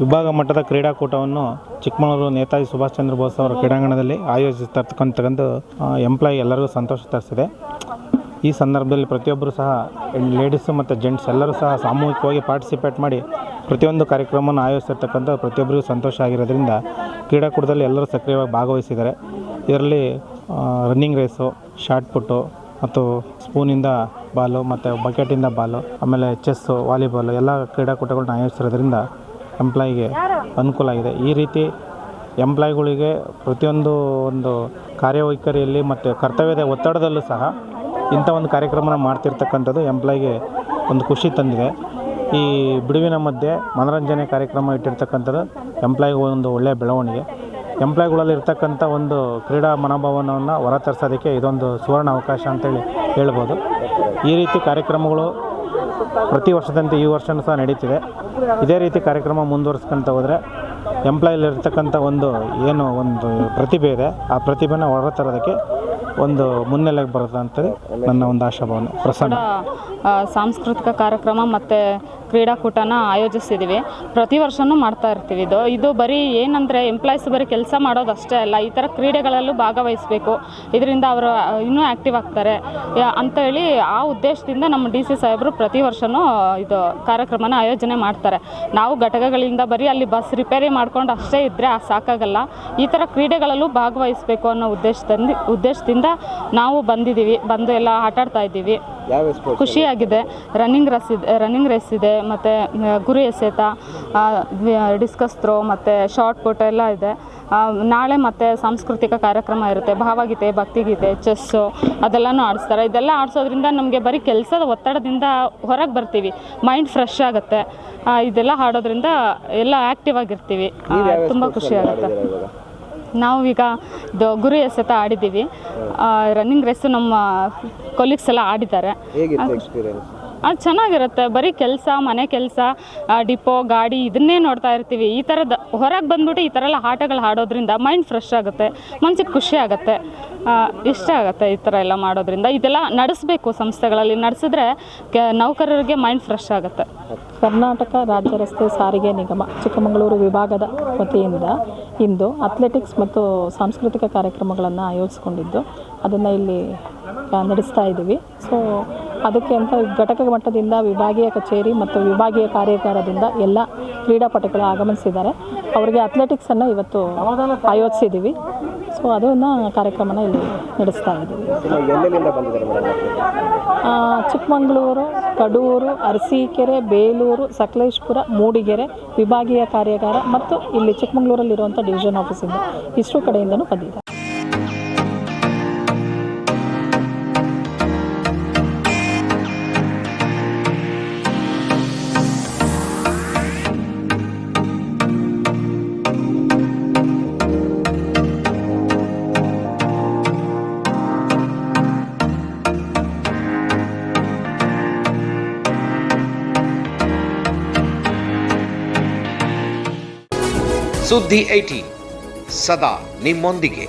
ವಿಭಾಗ ಮಟ್ಟದ ಕ್ರೀಡಾಕೂಟವನ್ನು ಚಿಕ್ಕಮಗಳೂರು ನೇತಾಜಿ ಸುಭಾಷ್ ಚಂದ್ರ ಬೋಸ್ ಅವರ ಕ್ರೀಡಾಂಗಣದಲ್ಲಿ ಆಯೋಜಿಸಿರ್ತಕ್ಕಂಥಕ್ಕಂಥ ಎಂಪ್ಲಾಯಿ ಎಲ್ಲರಿಗೂ ಸಂತೋಷ ತರಿಸಿದೆ. ಈ ಸಂದರ್ಭದಲ್ಲಿ ಪ್ರತಿಯೊಬ್ಬರು ಸಹ ಲೇಡೀಸು ಮತ್ತು ಜೆಂಟ್ಸ್ ಎಲ್ಲರೂ ಸಹ ಸಾಮೂಹಿಕವಾಗಿ ಪಾರ್ಟಿಸಿಪೇಟ್ ಮಾಡಿ ಪ್ರತಿಯೊಂದು ಕಾರ್ಯಕ್ರಮವನ್ನು ಆಯೋಜಿಸಿರ್ತಕ್ಕಂಥ ಪ್ರತಿಯೊಬ್ಬರಿಗೂ ಸಂತೋಷ ಆಗಿರೋದ್ರಿಂದ ಕ್ರೀಡಾಕೂಟದಲ್ಲಿ ಎಲ್ಲರೂ ಸಕ್ರಿಯವಾಗಿ ಭಾಗವಹಿಸಿದ್ದಾರೆ. ಇದರಲ್ಲಿ ರನ್ನಿಂಗ್ ರೇಸು ಶಾರ್ಟ್ ಪುಟ್ಟು ಮತ್ತು ಸ್ಪೂನಿಂದ ಬಾಲು ಮತ್ತು ಬಕೆಟಿಂದ ಬಾಲು ಆಮೇಲೆ ಚೆಸ್ಸು ವಾಲಿಬಾಲು ಎಲ್ಲ ಕ್ರೀಡಾಕೂಟಗಳನ್ನ ಆಯೋಜಿಸಿರೋದ್ರಿಂದ ಎಂಪ್ಲಾಯಿಗೆ ಅನುಕೂಲ ಆಗಿದೆ. ಈ ರೀತಿ ಎಂಪ್ಲಾಯ್ಗಳಿಗೆ ಪ್ರತಿಯೊಂದು ಒಂದು ಕಾರ್ಯವೈಖರಿಯಲ್ಲಿ ಮತ್ತು ಕರ್ತವ್ಯದ ಒತ್ತಡದಲ್ಲೂ ಸಹ ಇಂಥ ಒಂದು ಕಾರ್ಯಕ್ರಮನ ಮಾಡ್ತಿರ್ತಕ್ಕಂಥದ್ದು ಎಂಪ್ಲಾಯ್ಗೆ ಒಂದು ಖುಷಿ ತಂದಿದೆ. ಈ ಬಿಡುವಿನ ಮಧ್ಯೆ ಮನೋರಂಜನೆ ಕಾರ್ಯಕ್ರಮ ಇಟ್ಟಿರ್ತಕ್ಕಂಥದ್ದು ಎಂಪ್ಲಾಯ್ಗೆ ಒಂದು ಒಳ್ಳೆಯ ಬೆಳವಣಿಗೆ. ಎಂಪ್ಲಾಯ್ಗಳಲ್ಲಿ ಇರ್ತಕ್ಕಂಥ ಒಂದು ಕ್ರೀಡಾ ಮನೋಭಾವನವನ್ನು ಹೊರತರ್ಸೋದಕ್ಕೆ ಇದೊಂದು ಸುವರ್ಣ ಅವಕಾಶ ಅಂತೇಳಿ ಹೇಳ್ಬೋದು. ಈ ರೀತಿ ಕಾರ್ಯಕ್ರಮಗಳು ಪ್ರತಿ ವರ್ಷದಂತೆ ಈ ವರ್ಷವೂ ಸಹ ನಡೀತಿದೆ. ಇದೇ ರೀತಿ ಕಾರ್ಯಕ್ರಮ ಮುಂದುವರಿಸ್ಕೊಂತ ಹೋದರೆ ಎಂಪ್ಲಾಯಲ್ಲಿರ್ತಕ್ಕಂಥ ಒಂದು ಏನು ಒಂದು ಪ್ರತಿಭೆ ಇದೆ. ಆ ಪ್ರತಿಭೆನ ಹೊರತರೋದಕ್ಕೆ ಒಂದು ಮುನ್ನೆಲೆಗೆ ಬರುತ್ತೆ ಅಂತೇಳಿ ನನ್ನ ಒಂದು ಆಶಾಭಾವನೆ. ಪ್ರಸನ್ನ. ಸಾಂಸ್ಕೃತಿಕ ಕಾರ್ಯಕ್ರಮ ಮತ್ತು ಕ್ರೀಡಾಕೂಟನ ಆಯೋಜಿಸಿದ್ದೀವಿ ಪ್ರತಿ ವರ್ಷವೂ ಮಾಡ್ತಾ ಇರ್ತೀವಿ ಇದು. ಇದು ಬರೀ ಏನಂದರೆ ಎಂಪ್ಲಾಯ್ಸ್ ಬರೀ ಕೆಲಸ ಮಾಡೋದು ಅಷ್ಟೇ ಅಲ್ಲ, ಈ ಥರ ಕ್ರೀಡೆಗಳಲ್ಲೂ ಭಾಗವಹಿಸಬೇಕು. ಇದರಿಂದ ಅವರು ಇನ್ನೂ ಆ್ಯಕ್ಟಿವ್ ಆಗ್ತಾರೆ. ಅಂತೇಳಿ ಆ ಉದ್ದೇಶದಿಂದ ನಮ್ಮ ಡಿ ಸಿ ಸಾಹೇಬರು ಪ್ರತಿ ವರ್ಷವೂ ಇದು ಕಾರ್ಯಕ್ರಮನ ಆಯೋಜನೆ ಮಾಡ್ತಾರೆ. ನಾವು ಘಟಕಗಳಿಂದ ಬರೀ ಅಲ್ಲಿ ಬಸ್ ರಿಪೇರಿ ಮಾಡ್ಕೊಂಡು ಅಷ್ಟೇ ಇದ್ದರೆ ಸಾಕಾಗಲ್ಲ. ಈ ಥರ ಕ್ರೀಡೆಗಳಲ್ಲೂ ಭಾಗವಹಿಸಬೇಕು ಅನ್ನೋ ಉದ್ದೇಶದಿಂದ ಉದ್ದೇಶದಿಂದ ನಾವು ಬಂದಿದ್ದೀವಿ ಬಂದು ಎಲ್ಲ ಆಟಾಡ್ತಾ ಇದ್ದೀವಿ. ಖುಷಿಯಾಗಿದೆ. ರನ್ನಿಂಗ್ ರೇಸ್ ಇದೆ ರನ್ನಿಂಗ್ ರೇಸ್ ಇದೆ ಮತ್ತು ಗುರಿ ಎಸೆತ ಡಿಸ್ಕಸ್ ಥ್ರೋ ಮತ್ತು ಶಾರ್ಟ್ ಪುಟ್ ಎಲ್ಲ ಇದೆ. ನಾಳೆ ಮತ್ತೆ ಸಾಂಸ್ಕೃತಿಕ ಕಾರ್ಯಕ್ರಮ ಇರುತ್ತೆ. ಭಾವಗೀತೆ ಭಕ್ತಿಗೀತೆ ಚೆಸ್ಸು ಅದೆಲ್ಲನೂ ಆಡಿಸ್ತಾರೆ. ಇದೆಲ್ಲ ಆಡಿಸೋದ್ರಿಂದ ನಮಗೆ ಬರೀ ಕೆಲಸದ ಒತ್ತಡದಿಂದ ಹೊರಗೆ ಬರ್ತೀವಿ. ಮೈಂಡ್ ಫ್ರೆಶ್ ಆಗುತ್ತೆ. ಇದೆಲ್ಲ ಆಡೋದ್ರಿಂದ ಎಲ್ಲ ಆ್ಯಕ್ಟಿವ್ ಆಗಿರ್ತೀವಿ. ತುಂಬ ಖುಷಿ ಆಗುತ್ತೆ ಇವಾಗ ನಾವು ಈಗ ಇದು ಗುರಿ ಎಸೆತ ಆಡಿದ್ದೀವಿ. ರನ್ನಿಂಗ್ ರೇಸ್ ನಮ್ಮ ಕೊಲೀಗ್ಸ್ ಎಲ್ಲ ಆಡಿದ್ದಾರೆ. ಹೇಗಿತ್ತು ಎಕ್ಸ್ಪೀರಿಯನ್ಸ್ ಅದು ಚೆನ್ನಾಗಿರುತ್ತೆ. ಬರೀ ಕೆಲಸ ಮನೆ ಕೆಲಸ ಡಿಪೋ ಗಾಡಿ ಇದನ್ನೇ ನೋಡ್ತಾ ಇರ್ತೀವಿ. ಈ ಥರದ ಹೊರಗೆ ಬಂದ್ಬಿಟ್ಟು ಈ ಥರ ಎಲ್ಲ ಆಟಗಳು ಆಡೋದ್ರಿಂದ ಮೈಂಡ್ ಫ್ರೆಶ್ ಆಗುತ್ತೆ. ಮನ್ಸಿಗೆ ಖುಷಿ ಆಗುತ್ತೆ. ಇಷ್ಟ ಆಗುತ್ತೆ ಈ ಥರ ಎಲ್ಲ ಮಾಡೋದ್ರಿಂದ. ಇದೆಲ್ಲ ನಡೆಸಬೇಕು ಸಂಸ್ಥೆಗಳಲ್ಲಿ. ನಡೆಸಿದ್ರೆ ನೌಕರರಿಗೆ ಮೈಂಡ್ ಫ್ರೆಶ್ ಆಗುತ್ತೆ. ಕರ್ನಾಟಕ ರಾಜ್ಯ ರಸ್ತೆ ಸಾರಿಗೆ ನಿಗಮ, ಚಿಕ್ಕಮಗಳೂರು ವಿಭಾಗದ ವತಿಯಿಂದ ಇಂದು ಅಥ್ಲೆಟಿಕ್ಸ್ ಮತ್ತು ಸಾಂಸ್ಕೃತಿಕ ಕಾರ್ಯಕ್ರಮಗಳನ್ನು ಆಯೋಜಿಸ್ಕೊಂಡಿದ್ದು. ಅದನ್ನು ಇಲ್ಲಿ ನಡೆಸ್ತಾ ಇದ್ದೀವಿ. ಸೊ ಅದಕ್ಕೆ ಅಂತ ಘಟಕ ಮಟ್ಟದಿಂದ ವಿಭಾಗೀಯ ಕಚೇರಿ ಮತ್ತು ವಿಭಾಗೀಯ ಕಾರ್ಯಾಗಾರದಿಂದ ಎಲ್ಲ ಕ್ರೀಡಾಪಟುಗಳು ಆಗಮಿಸಿದ್ದಾರೆ. ಅವರಿಗೆ ಅಥ್ಲೆಟಿಕ್ಸನ್ನು ಇವತ್ತು ಆಯೋಜಿಸಿದ್ದೀವಿ. ಸೊ ಅದನ್ನು ಕಾರ್ಯಕ್ರಮನ ಇಲ್ಲಿ ನಡೆಸ್ತಾ ಇದ್ದೀವಿ. ಚಿಕ್ಕಮಗಳೂರು ಕಡೂರು ಅರಸೀಕೆರೆ ಬೇಲೂರು ಸಕಲೇಶ್ಪುರ ಮೂಡಿಗೆರೆ ವಿಭಾಗೀಯ ಕಾರ್ಯಾಗಾರ ಮತ್ತು ಇಲ್ಲಿ ಚಿಕ್ಕಮಗಳೂರಲ್ಲಿರುವಂಥ ಡಿವಿಷನ್ ಆಫೀಸಿಂದ ಇಷ್ಟು ಕಡೆಯಿಂದನೂ ಬಂದಿದೆ. ಸುದ್ದಿ ಐಟಿ ಸದಾ ನಿಮ್ಮೊಂದಿಗೆ